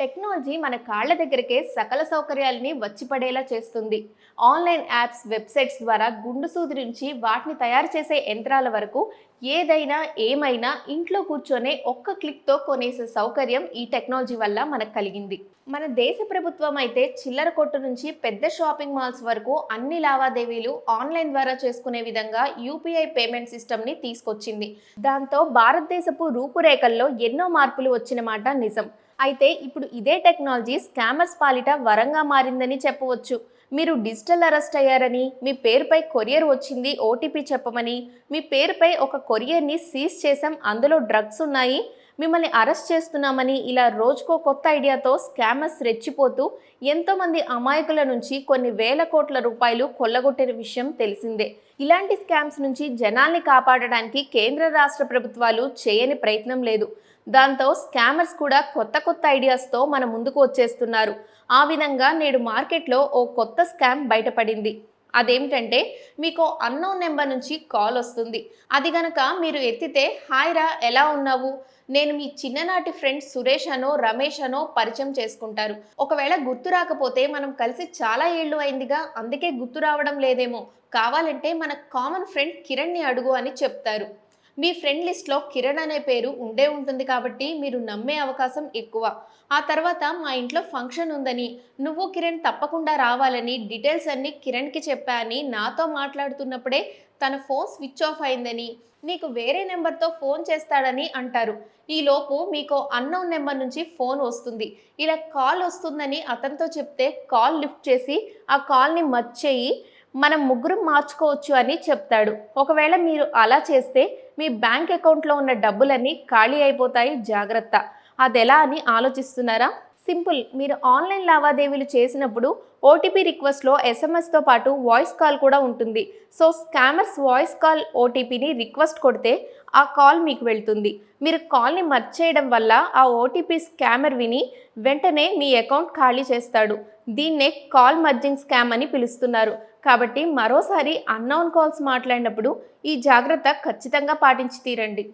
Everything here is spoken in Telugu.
టెక్నాలజీ మన కాళ్ళ దగ్గరకే సకల సౌకర్యాలని వచ్చిపడేలా చేస్తుంది. ఆన్లైన్ యాప్స్ వెబ్సైట్స్ ద్వారా గుండు సూది నుంచి వాటిని తయారు చేసే యంత్రాల వరకు ఏదైనా ఏమైనా ఇంట్లో కూర్చొనే ఒక్క క్లిక్తో కొనేసే సౌకర్యం ఈ టెక్నాలజీ వల్ల మనకు కలిగింది. మన దేశ ప్రభుత్వం అయితే చిల్లర కొట్టు నుంచి పెద్ద షాపింగ్ మాల్స్ వరకు అన్ని లావాదేవీలు ఆన్లైన్ ద్వారా చేసుకునే విధంగా యూపీఐ పేమెంట్ సిస్టమ్ని తీసుకొచ్చింది. దాంతో భారతదేశపు రూపురేఖల్లో ఎన్నో మార్పులు వచ్చిన మాట నిజం. అయితే ఇప్పుడు ఇదే టెక్నాలజీ స్కామర్స్ పాలిట వరంగా మారిందని చెప్పవచ్చు. మీరు డిజిటల్ అరెస్ట్ అయ్యారని మీ పేరుపై కొరియర్ వచ్చింది ఓటీపీ చెప్పమని మీ పేరుపై ఒక కొరియర్ని సీజ్ చేసాం అందులో డ్రగ్స్ ఉన్నాయి మిమ్మల్ని అరెస్ట్ చేస్తున్నామని ఇలా రోజుకో కొత్త ఐడియాతో స్కామర్స్ రెచ్చిపోతూ ఎంతోమంది అమాయకుల నుంచి కొన్ని వేల కోట్ల రూపాయలు కొల్లగొట్టిన విషయం తెలిసిందే. ఇలాంటి స్కామ్స్ నుంచి జనాల్ని కాపాడడానికి కేంద్ర రాష్ట్ర ప్రభుత్వాలు చేయని ప్రయత్నం లేదు. దాంతో స్కామర్స్ కూడా కొత్త కొత్త ఐడియాస్తో మన ముందుకు వచ్చేస్తున్నారు. ఆ విధంగా నేడు మార్కెట్లో ఓ కొత్త స్కామ్ బయటపడింది. అదేమిటంటే మీకు అన్నోన్ నెంబర్ నుంచి కాల్ వస్తుంది. అది గనక మీరు ఎత్తితే హాయ్ రా ఎలా ఉన్నావు? నేను మీ చిన్ననాటి ఫ్రెండ్ సురేష్ అనో రమేష్ అనో పరిచయం చేసుకుంటారు. ఒకవేళ గుర్తు రాకపోతే మనం కలిసి చాలా ఏళ్ళు అయిందిగా అందుకే గుర్తు రావడం లేదేమో. కావాలంటే మన కామన్ ఫ్రెండ్ కిరణ్ని అడుగు అని చెప్తారు. మీ ఫ్రెండ్ లిస్ట్లో కిరణ్ అనే పేరు ఉండే ఉంటుంది కాబట్టి మీరు నమ్మే అవకాశం ఎక్కువ. ఆ తర్వాత మా ఇంట్లో ఫంక్షన్ ఉందని నువ్వు కిరణ్ తప్పకుండా రావాలని డీటెయిల్స్ అన్నీ కిరణ్కి చెప్పా అని నాతో మాట్లాడుతున్నప్పుడే తన ఫోన్ స్విచ్ ఆఫ్ అయిందని నీకు వేరే నెంబర్తో ఫోన్ చేస్తాడని అంటారు. ఈలోపు మీకు అన్నోన్ నెంబర్ నుంచి ఫోన్ వస్తుంది. ఇలా కాల్ వస్తుందని అతనితో చెప్తే కాల్ లిఫ్ట్ చేసి ఆ కాల్ని మర్చేయి. మనం ముగ్గురు మార్చుకోవచ్చు అని చెప్తాడు. ఒకవేళ మీరు అలా చేస్తే మీ బ్యాంక్ అకౌంట్లో ఉన్న డబ్బులన్నీ ఖాళీ అయిపోతాయి. జాగ్రత్త. అది ఎలా అని ఆలోచిస్తున్నారా? సింపుల్. మీరు ఆన్లైన్ లావాదేవీలు చేసినప్పుడు ఓటీపీ రిక్వెస్ట్లో ఎస్ఎంఎస్తో పాటు వాయిస్ కాల్ కూడా ఉంటుంది. సో స్కామర్స్ వాయిస్ కాల్ ఓటీపీని రిక్వెస్ట్ కొడితే ఆ కాల్ మీకు వెళ్తుంది. మీరు కాల్ని మర్చేయడం వల్ల ఆ ఓటీపీ స్కామర్ విని వెంటనే మీ అకౌంట్ ఖాళీ చేస్తాడు. దీన్నే కాల్ మర్జింగ్ స్కామ్ అని పిలుస్తున్నారు. కాబట్టి మరోసారి అన్నౌన్ కాల్స్ మాట్లాడినప్పుడు ఈ జాగ్రత్త ఖచ్చితంగా పాటించి తీరండి.